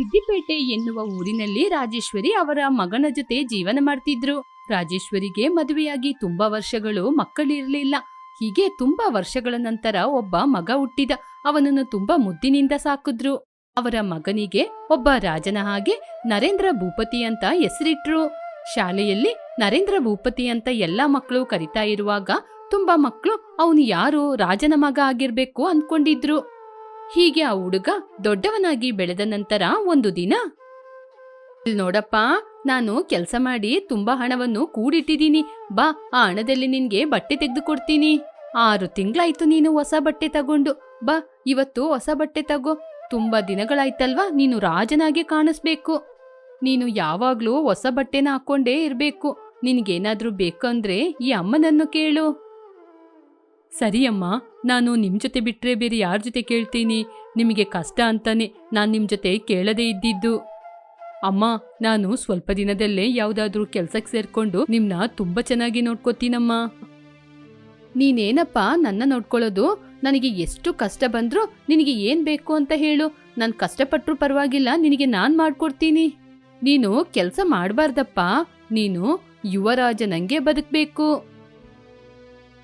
ಸಿದ್ದಿಪೇಟೆ ಎನ್ನುವ ಊರಿನಲ್ಲಿ ರಾಜೇಶ್ವರಿ ಅವರ ಮಗನ ಜೊತೆ ಜೀವನ ಮಾಡ್ತಿದ್ರು. ರಾಜೇಶ್ವರಿಗೆ ಮದುವೆಯಾಗಿ ತುಂಬಾ ವರ್ಷಗಳು ಮಕ್ಕಳಿರಲಿಲ್ಲ. ಹೀಗೆ ತುಂಬಾ ವರ್ಷಗಳ ನಂತರ ಒಬ್ಬ ಮಗ ಹುಟ್ಟಿದ. ಅವನನ್ನು ತುಂಬಾ ಮುದ್ದಿನಿಂದ ಸಾಕಿದ್ರು. ಅವರ ಮಗನಿಗೆ ಒಬ್ಬ ರಾಜನ ಹಾಗೆ ನರೇಂದ್ರ ಭೂಪತಿ ಅಂತ ಹೆಸರಿಟ್ರು. ಶಾಲೆಯಲ್ಲಿ ನರೇಂದ್ರ ಭೂಪತಿ ಅಂತ ಎಲ್ಲಾ ಮಕ್ಕಳು ಕರಿತಾ ಇರುವಾಗ ತುಂಬಾ ಮಕ್ಕಳು, ಅವನು ಯಾರು? ರಾಜನ ಮಗ ಆಗಿರ್ಬೇಕು ಅನ್ಕೊಂಡಿದ್ರು. ಹೀಗೆ ಆ ಹುಡುಗ ದೊಡ್ಡವನಾಗಿ ಬೆಳೆದ ನಂತರ ಒಂದು ದಿನ ನೋಡಪ್ಪ, ನಾನು ಕೆಲಸ ಮಾಡಿ ತುಂಬಾ ಹಣವನ್ನು ಕೂಡಿಟ್ಟಿದ್ದೀನಿ. ಬಾ, ಆ ಹಣದಲ್ಲಿ ನಿನ್ಗೆ ಬಟ್ಟೆ ತೆಗೆದು ಕೊಡ್ತೀನಿ ಆರು ತಿಂಗಳಾಯ್ತು ನೀನು ಹೊಸ ಬಟ್ಟೆ ತಗೊಂಡು. ಬಾ, ಇವತ್ತು ಹೊಸ ಬಟ್ಟೆ ತಗೋ. ತುಂಬಾ ದಿನಗಳಾಯ್ತಲ್ವಾ, ನೀನು ರಾಜನಾಗೆ ಕಾಣಿಸ್ಬೇಕು. ನೀನು ಯಾವಾಗ್ಲೂ ಹೊಸ ಬಟ್ಟೆನ ಹಾಕೊಂಡೇ ಇರ್ಬೇಕು. ನಿನ್ಗೇನಾದ್ರೂ ಬೇಕಂದ್ರೆ ಈ ಅಮ್ಮನನ್ನು ಕೇಳು. ಸರಿ ಅಮ್ಮ, ನಾನು ನಿಮ್ ಜೊತೆ ಬಿಟ್ರೆ ಬೇರೆ ಯಾರ ಜೊತೆ ಕೇಳ್ತೀನಿ? ನಿಮಗೆ ಕಷ್ಟ ಅಂತಾನೆ ನಾನು ನಿಮ್ ಜೊತೆ ಕೇಳದೇ ಇದ್ದಿದ್ದು. ಅಮ್ಮ, ನಾನು ಸ್ವಲ್ಪ ದಿನದಲ್ಲೇ ಯಾವುದಾದ್ರೂ ಕೆಲ್ಸಕ್ಕೆ ಸೇರ್ಕೊಂಡು ನಿಮ್ನ ತುಂಬಾ ಚೆನ್ನಾಗಿ ನೋಡ್ಕೋತೀನಮ್ಮ. ನೀನೇನಪ್ಪ ನನ್ನ ನೋಡ್ಕೊಳ್ಳೋದು? ನನಗೆ ಎಷ್ಟು ಕಷ್ಟ ಬಂದರೂ ನಿನಗೆ ಏನ್ ಬೇಕು ಅಂತ ಹೇಳು. ನಾನು ಕಷ್ಟಪಟ್ರು ಪರವಾಗಿಲ್ಲ, ನಿನಗೆ ನಾನ್ ಮಾಡ್ಕೊಡ್ತೀನಿ. ನೀನು ಕೆಲಸ ಮಾಡಬಾರ್ದಪ್ಪ. ನೀನು ಯುವರಾಜನಂಗೆ ಬದುಕ್ಬೇಕು.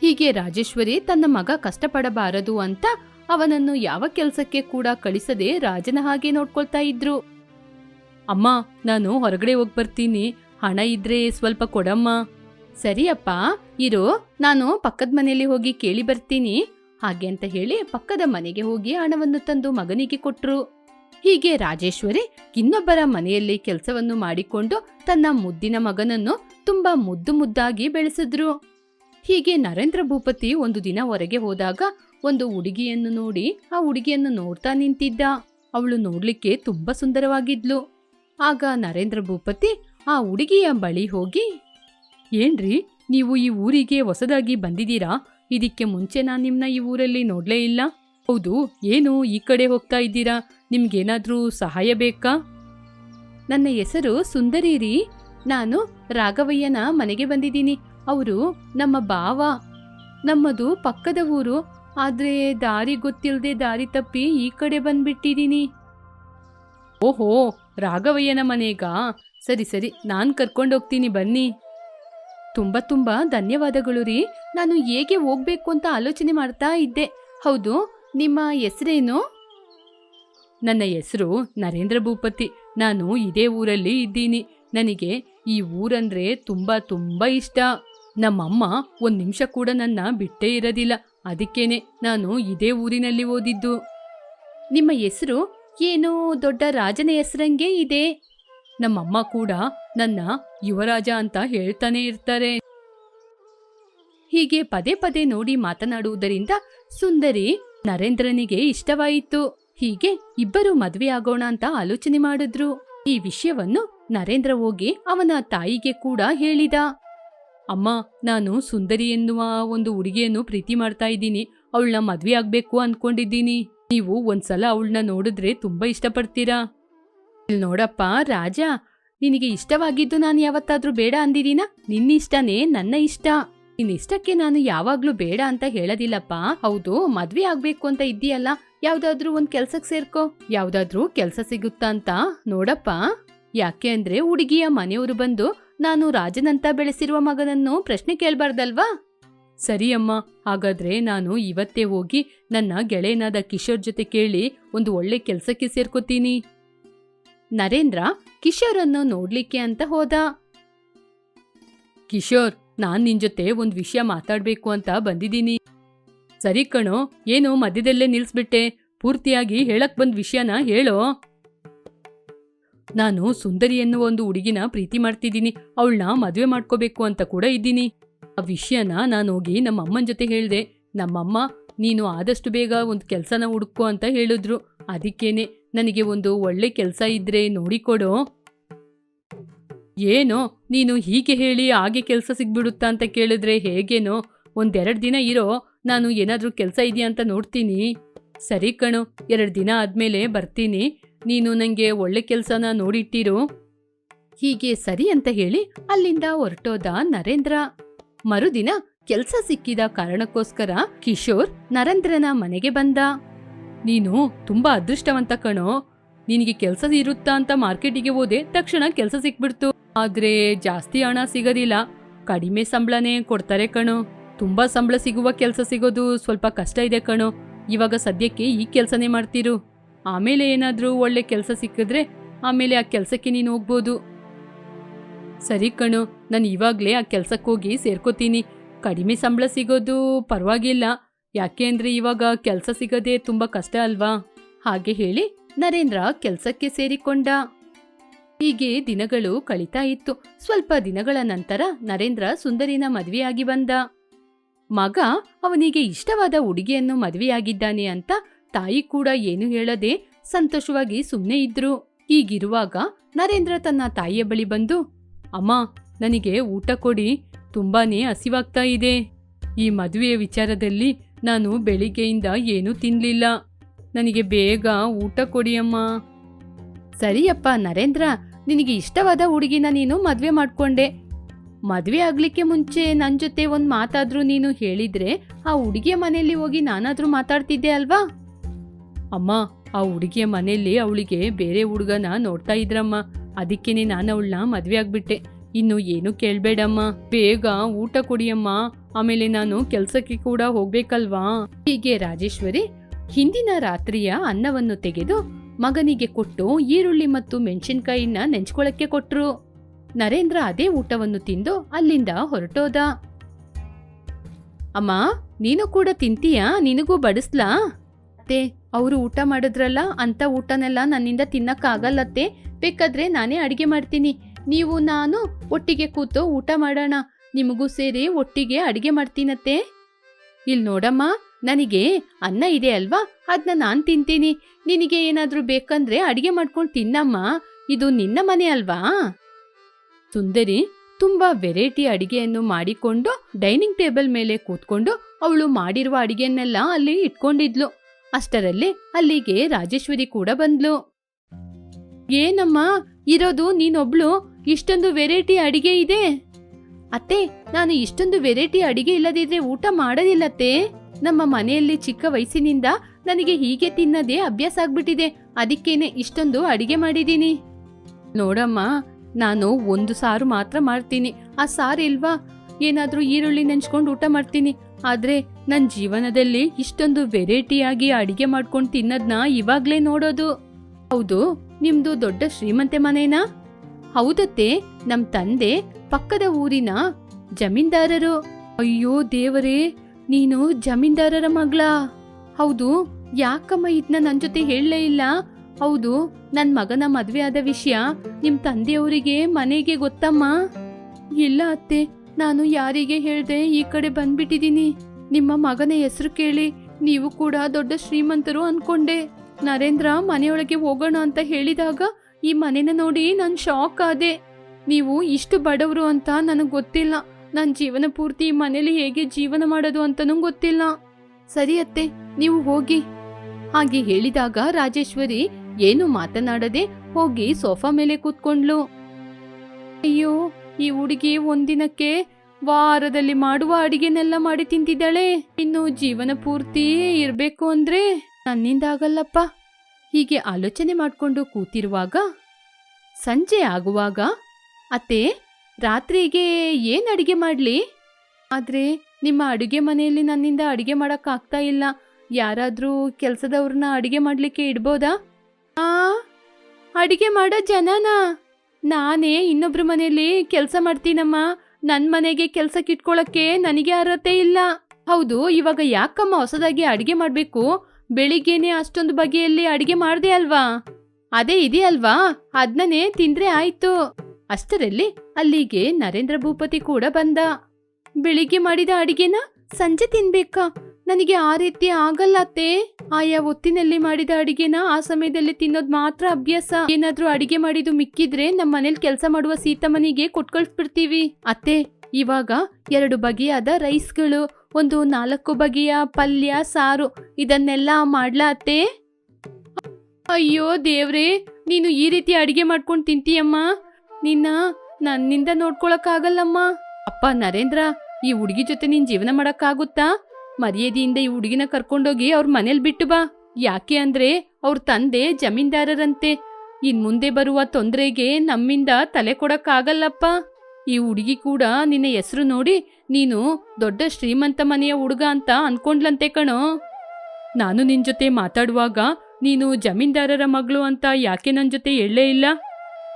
ಹೀಗೆ ರಾಜೇಶ್ವರಿ ತನ್ನ ಮಗ ಕಷ್ಟಪಡಬಾರದು ಅಂತ ಅವನನ್ನು ಯಾವ ಕೆಲಸಕ್ಕೆ ಕೂಡ ಕಳಿಸದೆ ರಾಜನ ಹಾಗೆ ನೋಡ್ಕೊಳ್ತಾ ಇದ್ರು. ಅಮ್ಮ, ನಾನು ಹೊರಗಡೆ ಹೋಗಿ ಬರ್ತೀನಿ. ಹಣ ಇದ್ರೆ ಸ್ವಲ್ಪ ಕೊಡಮ್ಮ. ಸರಿಯಪ್ಪ ಇರು. ನಾನು ಪಕ್ಕದ ಮನೆಯಲ್ಲಿ ಹೋಗಿ ಕೇಳಿ ಬರ್ತೀನಿ. ಹಾಗೆ ಅಂತ ಹೇಳಿ ಪಕ್ಕದ ಮನೆಗೆ ಹೋಗಿ ಹಣವನ್ನು ತಂದು ಮಗನಿಗೆ ಕೊಟ್ರು. ಹೀಗೆ ರಾಜೇಶ್ವರಿ ಇನ್ನೊಬ್ಬರ ಮನೆಯಲ್ಲಿ ಕೆಲಸವನ್ನು ಮಾಡಿಕೊಂಡು ತನ್ನ ಮುದ್ದಿನ ಮಗನನ್ನು ತುಂಬಾ ಮುದ್ದು ಮುದ್ದಾಗಿ ಬೆಳೆಸಿದ್ರು. ಹೀಗೆ ನರೇಂದ್ರ ಭೂಪತಿ ಒಂದು ದಿನ ಹೊರಗೆ ಹೋದಾಗ ಒಂದು ಹುಡುಗಿಯನ್ನು ನೋಡಿ ಆ ಹುಡುಗಿಯನ್ನು ನೋಡ್ತಾ ನಿಂತಿದ್ದ. ಅವಳು ನೋಡ್ಲಿಕ್ಕೆ ತುಂಬಾ ಸುಂದರವಾಗಿದ್ಲು. ಆಗ ನರೇಂದ್ರ ಭೂಪತಿ ಆ ಹುಡುಗಿಯ ಬಳಿ ಹೋಗಿ, ಏನ್ರಿ, ನೀವು ಈ ಊರಿಗೆ ಹೊಸದಾಗಿ ಬಂದಿದ್ದೀರಾ? ಇದಕ್ಕೆ ಮುಂಚೆ ನಾನು ನಿಮ್ಮನ್ನ ಈ ಊರಲ್ಲಿ ನೋಡ್ಲೇ ಇಲ್ಲ. ಹೌದು, ಏನು ಈ ಕಡೆ ಹೋಗ್ತಾ ಇದ್ದೀರಾ? ನಿಮ್ಗೇನಾದರೂ ಸಹಾಯ ಬೇಕಾ? ನನ್ನ ಹೆಸರು ಸುಂದರಿ ರೀ ನಾನು ರಾಘವಯ್ಯನ ಮನೆಗೆ ಬಂದಿದ್ದೀನಿ. ಅವರು ನಮ್ಮ ಭಾವ, ನಮ್ಮದು ಪಕ್ಕದ ಊರು, ಆದ್ರೆ ದಾರಿ ಗೊತ್ತಿಲ್ಲದೆ ದಾರಿ ತಪ್ಪಿ ಈ ಕಡೆ ಬಂದ್ಬಿಟ್ಟಿದ್ದೀನಿ ಓಹೋ, ರಾಘವಯ್ಯನ ಮನೆಗ? ಸರಿ ಸರಿ, ನಾನ್ ಕರ್ಕೊಂಡೋಗ್ತೀನಿ ಬನ್ನಿ. ತುಂಬ ತುಂಬ ಧನ್ಯವಾದಗಳು ರೀ. ನಾನು ಹೇಗೆ ಹೋಗ್ಬೇಕು ಅಂತ ಆಲೋಚನೆ ಮಾಡ್ತಾ ಇದ್ದೆ. ಹೌದು, ನಿಮ್ಮ ಹೆಸರೇನು? ನನ್ನ ಹೆಸರು ನರೇಂದ್ರ ಭೂಪತಿ. ನಾನು ಇದೇ ಊರಲ್ಲಿ ಇದ್ದೀನಿ. ನನಗೆ ಈ ಊರಂದ್ರೆ ತುಂಬ ತುಂಬ ಇಷ್ಟ. ನಮ್ಮಮ್ಮ ಒಂದ್ ನಿಮಿಷ ಕೂಡ ನನ್ನ ಬಿಟ್ಟೇ ಇರೋದಿಲ್ಲ. ಅದಕ್ಕೇನೆ ನಾನು ಇದೇ ಊರಿನಲ್ಲಿ ಓದಿದ್ದು. ನಿಮ್ಮ ಹೆಸರು? ಏನೋ ದೊಡ್ಡ ರಾಜನ ಹೆಸರಂಗೆ ಇದೆ? ನಮ್ಮಮ್ಮ ಕೂಡ ನನ್ನ ಯುವರಾಜ ಅಂತ ಹೇಳ್ತಾನೆ ಇರ್ತಾರೆ. ಹೀಗೆ ಪದೇ ಪದೇ ನೋಡಿ ಮಾತನಾಡುವುದರಿಂದ ಸುಂದರಿ ನರೇಂದ್ರನಿಗೆ ಇಷ್ಟವಾಯಿತು. ಹೀಗೆ ಇಬ್ಬರು ಮದ್ವೆ ಆಗೋಣ ಅಂತ ಆಲೋಚನೆ ಮಾಡಿದ್ರು. ಈ ವಿಷಯವನ್ನು ನರೇಂದ್ರ ಹೋಗಿ ಅವನ ತಾಯಿಗೆ ಕೂಡ ಹೇಳಿದ. ಅಮ್ಮ, ನಾನು ಸುಂದರಿ ಎನ್ನುವ ಒಂದು ಹುಡುಗಿಯನ್ನು ಪ್ರೀತಿ ಮಾಡ್ತಾ ಇದ್ದೀನಿ. ಅವಳನ್ನ ಮದ್ವೆ ಆಗ್ಬೇಕು ಅನ್ಕೊಂಡಿದ್ದೀನಿ. ನೀವು ಒಂದ್ಸಲ ಅವಳನ್ನ ನೋಡಿದ್ರೆ ತುಂಬಾ ಇಷ್ಟಪಡ್ತೀರಾ? ಇಲ್ಲಿ ನೋಡಪ್ಪ, ರಾಜ, ನಿನಗೆ ಇಷ್ಟವಾಗಿದ್ದು ನಾನು ಯಾವತ್ತಾದ್ರೂ ಬೇಡ ಅಂದಿದೀನ ನಿನ್ನಿಷ್ಟನೇ ನನ್ನ ಇಷ್ಟ. ನಿನ್ನ ಇಷ್ಟಕ್ಕೆ ನಾನು ಯಾವಾಗ್ಲೂ ಬೇಡ ಅಂತ ಹೇಳೋದಿಲ್ಲಪ್ಪ. ಹೌದು, ಮದ್ವೆ ಆಗ್ಬೇಕು ಅಂತ ಇದ್ದೀಯಲ್ಲ. ಯಾವ್ದಾದ್ರೂ ಒಂದ್ ಕೆಲ್ಸಕ್ ಸೇರ್ಕೋ. ಯಾವ್ದಾದ್ರೂ ಕೆಲ್ಸ ಸಿಗುತ್ತಾ ಅಂತ ನೋಡಪ್ಪ. ಯಾಕೆ ಅಂದ್ರೆ ಹುಡುಗಿಯ ಮನೆಯವರು ಬಂದು ನಾನು ರಾಜನಂತ ಬೆಳೆಸಿರುವ ಮಗನನ್ನು ಪ್ರಶ್ನೆ ಕೇಳಬಾರ್ದಲ್ವಾ? ಸರಿ ಅಮ್ಮ, ಹಾಗಾದ್ರೆ ನಾನು ಇವತ್ತೇ ಹೋಗಿ ನನ್ನ ಗೆಳೆಯನಾದ ಕಿಶೋರ್ ಜೊತೆ ಕೇಳಿ ಒಂದು ಒಳ್ಳೆ ಕೆಲಸಕ್ಕೆ ಸೇರ್ಕೋತೀನಿ. ನರೇಂದ್ರ, ಕಿಶೋರನ್ನು ನೋಡ್ಲಿಕ್ಕೆ ಅಂತ ಹೋದ. ಕಿಶೋರ್, ನಾನ್ ನಿನ್ ಜೊತೆ ಒಂದ್ ವಿಷಯ ಮಾತಾಡ್ಬೇಕು ಅಂತ ಬಂದಿದ್ದೀನಿ. ಸರಿ ಕಣೋ, ಏನು ಮಧ್ಯದಲ್ಲೇ ನಿಲ್ಸ್ಬಿಟ್ಟೆ. ಪೂರ್ತಿಯಾಗಿ ಹೇಳಕ್ ಬಂದ್ ವಿಷಯನ ಹೇಳೋ. ನಾನು ಸುಂದರಿ ಎನ್ನುವ ಒಂದು ಹುಡುಗಿನ ಪ್ರೀತಿ ಮಾಡ್ತಿದ್ದೀನಿ. ಅವಳನ್ನ ಮದುವೆ ಮಾಡ್ಕೋಬೇಕು ಅಂತ ಕೂಡ ಇದ್ದೀನಿ. ಆ ವಿಷಯನ ನಾನು ಹೋಗಿ ನಮ್ಮ ಅಮ್ಮನ ಜೊತೆ ಹೇಳಿದೆ. ನಮ್ಮಮ್ಮ, ನೀನು ಆದಷ್ಟು ಬೇಗ ಒಂದು ಕೆಲಸನ ಹುಡುಕು ಅಂತ ಹೇಳಿದ್ರು. ಅದಕ್ಕೇನೆ ನನಗೆ ಒಂದು ಒಳ್ಳೆ ಕೆಲಸ ಇದ್ರೆ ನೋಡಿಕೊಡು ಏನೋ, ನೀನು ಹೀಗೆ ಹೇಳಿ ಹಾಗೆ ಕೆಲಸ ಸಿಗ್ಬಿಡುತ್ತಾ ಅಂತ ಕೇಳಿದ್ರೆ ಹೇಗೇನೋ? ಒಂದೆರಡು ದಿನ ಇರೋ, ನಾನು ಏನಾದರೂ ಕೆಲಸ ಇದೆಯಾ ಅಂತ ನೋಡ್ತೀನಿ. ಸರಿ ಕಣು, ಎರಡು ದಿನ ಆದ್ಮೇಲೆ ಬರ್ತೀನಿ. ನೀನು ನನಗೆ ಒಳ್ಳೆ ಕೆಲಸನ ನೋಡಿಟ್ಟಿರು? ಹೀಗೆ ಸರಿ ಅಂತ ಹೇಳಿ ಅಲ್ಲಿಂದ ಹೊರಟೋದ ನರೇಂದ್ರ. ಮರುದಿನ ಕೆಲಸ ಸಿಕ್ಕಿದ ಕಾರಣಕ್ಕೋಸ್ಕರ ಕಿಶೋರ್ ನರೇಂದ್ರನ ಮನೆಗೆ ಬಂದ. ನೀನು ತುಂಬಾ ಅದೃಷ್ಟವಂತ ಕಣೋ. ನಿನಗೆ ಕೆಲಸ ಇರುತ್ತಾ ಅಂತ ಮಾರ್ಕೆಟಿಗೆ ಹೋದೆ ತಕ್ಷಣ ಕೆಲಸ ಸಿಕ್ಬಿಡ್ತು. ಆದ್ರೆ ಜಾಸ್ತಿ ಹಣ ಸಿಗೋದಿಲ್ಲ. ಕಡಿಮೆ ಸಂಬಳನೇ ಕೊಡ್ತಾರೆ ಕಣೋ. ತುಂಬಾ ಸಂಬಳ ಸಿಗುವ ಕೆಲಸ ಸಿಗೋದು ಸ್ವಲ್ಪ ಕಷ್ಟ ಇದೆ ಕಣೋ. ಇವಾಗ ಸದ್ಯಕ್ಕೆ ಈ ಕೆಲಸನೇ ಮಾಡ್ತಿರು. ಆಮೇಲೆ ಏನಾದ್ರೂ ಒಳ್ಳೆ ಕೆಲಸ ಸಿಕ್ಕಿದ್ರೆ ಆಮೇಲೆ ಆ ಕೆಲಸಕ್ಕೆ ನೀನು ಹೋಗ್ಬೋದು. ಸರಿ ಕಣು, ನಾನು ಇವಾಗಲೇ ಆ ಕೆಲಸಕ್ಕೆ ಹೋಗಿ ಸೇರ್ಕೋತೀನಿ. ಕಡಿಮೆ ಸಂಬಳ ಸಿಗೋದು ಪರವಾಗಿಲ್ಲ. ಯಾಕೆ ಅಂದ್ರೆ ಇವಾಗ ಕೆಲಸ ಸಿಗೋದೇ ತುಂಬಾ ಕಷ್ಟ ಅಲ್ವಾ? ಹಾಗೆ ಹೇಳಿ ನರೇಂದ್ರ ಕೆಲಸಕ್ಕೆ ಸೇರಿಕೊಂಡ. ಹೀಗೆ ದಿನಗಳು ಕಳೀತಾ ಇತ್ತು. ಸ್ವಲ್ಪ ದಿನಗಳ ನಂತರ ನರೇಂದ್ರ ಸುಂದರಿನ ಮದುವೆಯಾಗಿ ಬಂದ. ಮಗ ಅವನಿಗೆ ಇಷ್ಟವಾದ ಹುಡುಗಿಯನ್ನು ಮದುವೆಯಾಗಿದ್ದಾನೆ ಅಂತ ತಾಯಿ ಕೂಡ ಏನು ಹೇಳದೆ ಸಂತೋಷವಾಗಿ ಸುಮ್ಮನೆ ಇದ್ರು. ಹೀಗಿರುವಾಗ ನರೇಂದ್ರ ತನ್ನ ತಾಯಿಯ ಬಳಿ ಬಂದು, ಅಮ್ಮ, ನನಗೆ ಊಟ ಕೊಡಿ, ತುಂಬಾನೇ ಹಸಿವಾಗ್ತಾ ಇದೆ. ಈ ಮದುವೆಯ ವಿಚಾರದಲ್ಲಿ ನಾನು ಬೆಳಿಗ್ಗೆಯಿಂದ ಏನೂ ತಿನ್ನಲಿಲ್ಲ ನನಗೆ ಬೇಗ ಊಟ ಕೊಡಿ ಅಮ್ಮ. ಸರಿಯಪ್ಪ ನರೇಂದ್ರ, ನಿನಗೆ ಇಷ್ಟವಾದ ಹುಡುಗಿನ ನೀನು ಮದುವೆ ಮಾಡ್ಕೊಂಡೆ. ಮದುವೆ ಆಗಲಿಕ್ಕೆ ಮುಂಚೆ ನನ್ನ ಜೊತೆ ಒಂದು ಮಾತಾದರೂ ನೀನು ಹೇಳಿದ್ರೆ ಆ ಹುಡುಗಿಯ ಮನೆಯಲ್ಲಿ ಹೋಗಿ ನಾನಾದರೂ ಮಾತಾಡ್ತಿದ್ದೆ ಅಲ್ವಾ? ಅಮ್ಮ, ಆ ಹುಡುಗಿಯ ಮನೆಯಲ್ಲಿ ಅವಳಿಗೆ ಬೇರೆ ಹುಡುಗನ ನೋಡ್ತಾ ಇದ್ರಮ್ಮ. ಅದಕ್ಕೇನೆ ನಾನು ಅವಳನ್ನ ಮದುವೆ ಆಗ್ಬಿಟ್ಟೆ. ಇನ್ನು ಏನು ಕೇಳ್ಬೇಡಮ್ಮ. ಬೇಗ ಊಟ ಕೊಡಿಯಮ್ಮ. ಆಮೇಲೆ ನಾನು ಕೆಲಸಕ್ಕೆ ಕೂಡ ಹೋಗ್ಬೇಕಲ್ವಾ? ಹೀಗೆ ರಾಜೇಶ್ವರಿ ಹಿಂದಿನ ರಾತ್ರಿಯ ಅನ್ನವನ್ನು ತೆಗೆದು ಮಗನಿಗೆ ಕೊಟ್ಟು ಈರುಳ್ಳಿ ಮತ್ತು ಮೆಣಸಿನ್ಕಾಯಿನ ನೆಂಚ್ಕೊಳಕ್ಕೆ ಕೊಟ್ರು. ನರೇಂದ್ರ ಅದೇ ಊಟವನ್ನು ತಿಂದು ಅಲ್ಲಿಂದ ಹೊರಟೋದ. ಅಮ್ಮ, ನೀನು ಕೂಡ ತಿಂತೀಯಾ? ನಿನಗೂ ಬಡಿಸ್ಲಾ? ಅತ್ತೆ ಅವರು ಊಟ ಮಾಡಿದ್ರಲ್ಲ, ಅಂತ ಊಟನೆಲ್ಲ ನನ್ನಿಂದ ತಿನ್ನಕ್ಕಾಗಲ್ಲತ್ತೆ. ಬೇಕಾದ್ರೆ ನಾನೇ ಅಡಿಗೆ ಮಾಡ್ತೀನಿ. ನೀವು ನಾನು ಒಟ್ಟಿಗೆ ಕೂತು ಊಟ ಮಾಡೋಣ. ನಿಮಗೂ ಸೇರಿ ಒಟ್ಟಿಗೆ ಅಡಿಗೆ ಮಾಡ್ತೀನತ್ತೆ. ಇಲ್ಲಿ ನೋಡಮ್ಮ, ನನಗೆ ಅನ್ನ ಇದೆ ಅಲ್ವಾ? ಅದನ್ನ ನಾನು ತಿಂತೀನಿ. ನಿನಗೆ ಏನಾದರೂ ಬೇಕಂದ್ರೆ ಅಡಿಗೆ ಮಾಡ್ಕೊಂಡು ತಿನ್ನಮ್ಮ. ಇದು ನಿನ್ನ ಮನೆ ಅಲ್ವಾ? ಸುಂದರಿ ತುಂಬ ವೆರೈಟಿ ಅಡಿಗೆಯನ್ನು ಮಾಡಿಕೊಂಡು ಡೈನಿಂಗ್ ಟೇಬಲ್ ಮೇಲೆ ಕೂತ್ಕೊಂಡು ಅವಳು ಮಾಡಿರುವ ಅಡಿಗೆಯನ್ನೆಲ್ಲ ಅಲ್ಲಿ ಇಟ್ಕೊಂಡಿದ್ಲು. ಅಷ್ಟರಲ್ಲಿ ಅಲ್ಲಿಗೆ ರಾಜೇಶ್ವರಿ ಕೂಡ ಬಂದ್ಲು. ಏನಮ್ಮ, ಇರೋದು ನೀನೊಬ್ಳು? ಇಷ್ಟೊಂದು ವೆರೈಟಿ ಅಡಿಗೆ ಇದೆ? ಅತ್ತೆ, ನಾನು ಇಷ್ಟೊಂದು ವೆರೈಟಿ ಅಡಿಗೆ ಇಲ್ಲದಿದ್ರೆ ಊಟ ಮಾಡೋದಿಲ್ಲತ್ತೆ ನಮ್ಮ ಮನೆಯಲ್ಲಿ ಚಿಕ್ಕ ವಯಸ್ಸಿನಿಂದ ನನಗೆ ಹೀಗೆ ತಿನ್ನದೇ ಅಭ್ಯಾಸ ಆಗ್ಬಿಟ್ಟಿದೆ. ಅದಕ್ಕೇನೆ ಇಷ್ಟೊಂದು ಅಡಿಗೆ ಮಾಡಿದ್ದೀನಿ. ನೋಡಮ್ಮ, ನಾನು ಒಂದು ಸಾರು ಮಾತ್ರ ಮಾಡ್ತೀನಿ. ಆ ಸಾರು ಇಲ್ವಾ? ಏನಾದರೂ ಈರುಳ್ಳಿ ನೆಂಚ್ಕೊಂಡು ಊಟ ಮಾಡ್ತೀನಿ. ಆದ್ರೆ ನನ್ನ ಜೀವನದಲ್ಲಿ ಇಷ್ಟೊಂದು ವೆರೈಟಿಯಾಗಿ ಅಡಿಗೆ ಮಾಡ್ಕೊಂಡು ತಿನ್ನೋದನ್ನ ಇವಾಗ್ಲೇ ನೋಡೋದು. ಹೌದು, ನಿಮ್ದು ದೊಡ್ಡ ಶ್ರೀಮಂತೆ ಮನೇನಾ? ಹೌದತ್ತೆ, ನಮ್ ತಂದೆ ಪಕ್ಕದ ಊರಿನ ಜಮೀನ್ದಾರರು. ಅಯ್ಯೋ ದೇವರೇ, ನೀನು ಜಮೀನ್ದಾರರ ಮಗಳಾ. ಹೌದು, ಯಾಕಮ್ಮ ಇದನ್ನ ನನ್ ಜೊತೆ ಹೇಳಲೇ ಇಲ್ಲ? ಹೌದು, ನನ್ ಮಗನ ಮದ್ವೆ ಆದ ವಿಷಯ ನಿಮ್ ತಂದೆಯವರಿಗೆ ಮನೆಗೆ ಗೊತ್ತಮ್ಮ? ಇಲ್ಲ ಅತ್ತೆ ನಾನು ಯಾರಿಗೆ ಹೇಳ್ದೆ ಈ ಕಡೆ ಬಂದ್ಬಿಟ್ಟಿದ್ದೀನಿ. ನಿಮ್ಮ ಮಗನ ಹೆಸರು ಕೇಳಿ, ನೀವು ಕೂಡ ದೊಡ್ಡ ಶ್ರೀಮಂತರು ಅನ್ಕೊಂಡೆ. ನರೇಂದ್ರ ಮನೆಯೊಳಗೆ ಹೋಗೋಣ ಅಂತ ಹೇಳಿದಾಗ ಈ ಮನೆನ ನೋಡಿ ನಾನು ಶಾಕ್ ಆದೆ. ನೀವು ಇಷ್ಟು ಬಡವರು ಅಂತ ನನಗೆ ಗೊತ್ತಿಲ್ಲ. ನನ್ನ ಜೀವನ ಪೂರ್ತಿ ಮನೇಲಿ ಹೇಗೆ ಜೀವನ ಮಾಡೋದು ಅಂತನೂ ಗೊತ್ತಿಲ್ಲ. ಸರಿ ಅತ್ತೆ, ನೀವು ಹೋಗಿ. ಹಾಗೆ ಹೇಳಿದಾಗ ರಾಜೇಶ್ವರಿ ಏನು ಮಾತನಾಡದೆ ಹೋಗಿ ಸೋಫಾ ಮೇಲೆ ಕೂತ್ಕೊಂಡ್ಲು ಅಯ್ಯೋ, ಈ ಹುಡುಗಿ ಒಂದಿನಕ್ಕೆ ವಾರದಲ್ಲಿ ಮಾಡುವ ಅಡಿಗೆನೆಲ್ಲ ಮಾಡಿ ತಿಂತಿದ್ದಾಳೆ. ಇನ್ನು ಜೀವನ ಪೂರ್ತಿ ಇರಬೇಕು ಅಂದ್ರೆ ನನ್ನಿಂದಾಗಲ್ಲಪ್ಪ ಹೀಗೆ ಆಲೋಚನೆ ಮಾಡಿಕೊಂಡು ಕೂತಿರುವಾಗ, ಸಂಜೆ ಆಗುವಾಗ, ಅತ್ತೆ, ರಾತ್ರಿಗೆ ಏನ್ ಅಡಿಗೆ ಮಾಡ್ಲಿ? ಆದರೆ ನಿಮ್ಮ ಅಡುಗೆ ಮನೆಯಲ್ಲಿ ನನ್ನಿಂದ ಅಡಿಗೆ ಮಾಡೋಕ್ಕಾಗ್ತಾ ಇಲ್ಲ. ಯಾರಾದರೂ ಕೆಲಸದವ್ರನ್ನ ಅಡಿಗೆ ಮಾಡಲಿಕ್ಕೆ ಇಡ್ಬೋದಾ? ಆ, ಅಡಿಗೆ ಮಾಡೋ ಜನನ? ನಾನೇ ಇನ್ನೊಬ್ರ ಮನೆಯಲ್ಲಿ ಕೆಲಸ ಮಾಡ್ತೀನಮ್ಮ. ನನ್ ಮನೆಗೆ ಕೆಲ್ಸಕ್ಕೆ ಇಟ್ಕೊಳಕ್ಕೆ ನನಗೆ ಅರ್ಹತೆ ಇಲ್ಲ. ಹೌದು, ಇವಾಗ ಯಾಕಮ್ಮ ಹೊಸದಾಗಿ ಅಡಿಗೆ ಮಾಡ್ಬೇಕು? ಬೆಳಿಗ್ಗೆನೆ ಅಷ್ಟೊಂದು ಬಗೆಯಲ್ಲಿ ಅಡಿಗೆ ಮಾಡ್ದೆ ಅಲ್ವಾ? ಅದೇ ಇದೆಯಲ್ವಾ ಅದ್ನೇ ತಿಂದ್ರೆ ಆಯ್ತು. ಅಷ್ಟರಲ್ಲಿ ಅಲ್ಲಿಗೆ ನರೇಂದ್ರ ಭೂಪತಿ ಕೂಡ ಬಂದ. ಬೆಳಿಗ್ಗೆ ಮಾಡಿದ ಅಡಿಗೆನ ಸಂಜೆ ತಿನ್ಬೇಕಾ? ನನಗೆ ಆ ರೀತಿ ಆಗಲ್ಲ ಅತ್ತೆ. ಆಯಾ ಹೊತ್ತಿನಲ್ಲಿ ಮಾಡಿದ ಅಡಿಗೆನ ಆ ಸಮಯದಲ್ಲಿ ತಿನ್ನೋದು ಮಾತ್ರ ಅಭ್ಯಾಸ. ಏನಾದ್ರೂ ಅಡಿಗೆ ಮಾಡಿದ್ದು ಮಿಕ್ಕಿದ್ರೆ ನಮ್ಮ ಮನೇಲಿ ಕೆಲಸ ಮಾಡುವ ಸೀತಮ್ಮನಿಗೆ ಕೊಟ್ಕೊಳ್ಸ್ಬಿಡ್ತೀವಿ. ಅತ್ತೆ, ಇವಾಗ ಎರಡು ಬಗೆಯಾದ ರೈಸ್ಗಳು, ಒಂದು ನಾಲ್ಕು ಬಗೆಯ ಪಲ್ಯ, ಸಾರು, ಇದನ್ನೆಲ್ಲ ಮಾಡ್ಲಾ ಅತ್ತೆ? ಅಯ್ಯೋ ದೇವ್ರೇ, ನೀನು ಈ ರೀತಿ ಅಡಿಗೆ ಮಾಡ್ಕೊಂಡು ತಿಂತೀಯಮ್ಮ? ನಿನ್ನ, ನನ್ನಿಂದ ನೋಡ್ಕೊಳಕ್ಕಾಗಲ್ಲಮ್ಮ? ಅಪ್ಪ ನರೇಂದ್ರ, ಈ ಹುಡುಗಿ ಜೊತೆ ನೀನ್ ಜೀವನ ಮಾಡಕ್ಕಾಗುತ್ತಾ? ಮರ್ಯಾದೆಯಿಂದ ಈ ಹುಡುಗಿನ ಕರ್ಕೊಂಡೋಗಿ ಅವ್ರ ಮನೇಲಿ ಬಿಟ್ಟು ಬಾ. ಯಾಕೆ ಅಂದ್ರೆ ಅವ್ರ ತಂದೆ ಜಮೀನ್ದಾರರಂತೆ. ಇನ್ ಮುಂದೆ ಬರುವ ತೊಂದರೆಗೆ ನಮ್ಮಿಂದ ತಲೆ ಕೊಡಕ್ಕಾಗಲ್ಲಪ್ಪ. ಈ ಹುಡುಗಿ ಕೂಡ ನಿನ್ನ ಹೆಸರು ನೋಡಿ ನೀನು ದೊಡ್ಡ ಶ್ರೀಮಂತ ಮನೆಯ ಹುಡುಗ ಅಂತ ಅನ್ಕೊಂಡ್ಲಂತೆ ಕಣೋ. ನಾನು ನಿನ್ ಜೊತೆ ಮಾತಾಡುವಾಗ ನೀನು ಜಮೀನ್ದಾರರ ಮಗಳು ಅಂತ ಯಾಕೆ ನನ್ನ ಜೊತೆ ಹೇಳಲೇ ಇಲ್ಲ?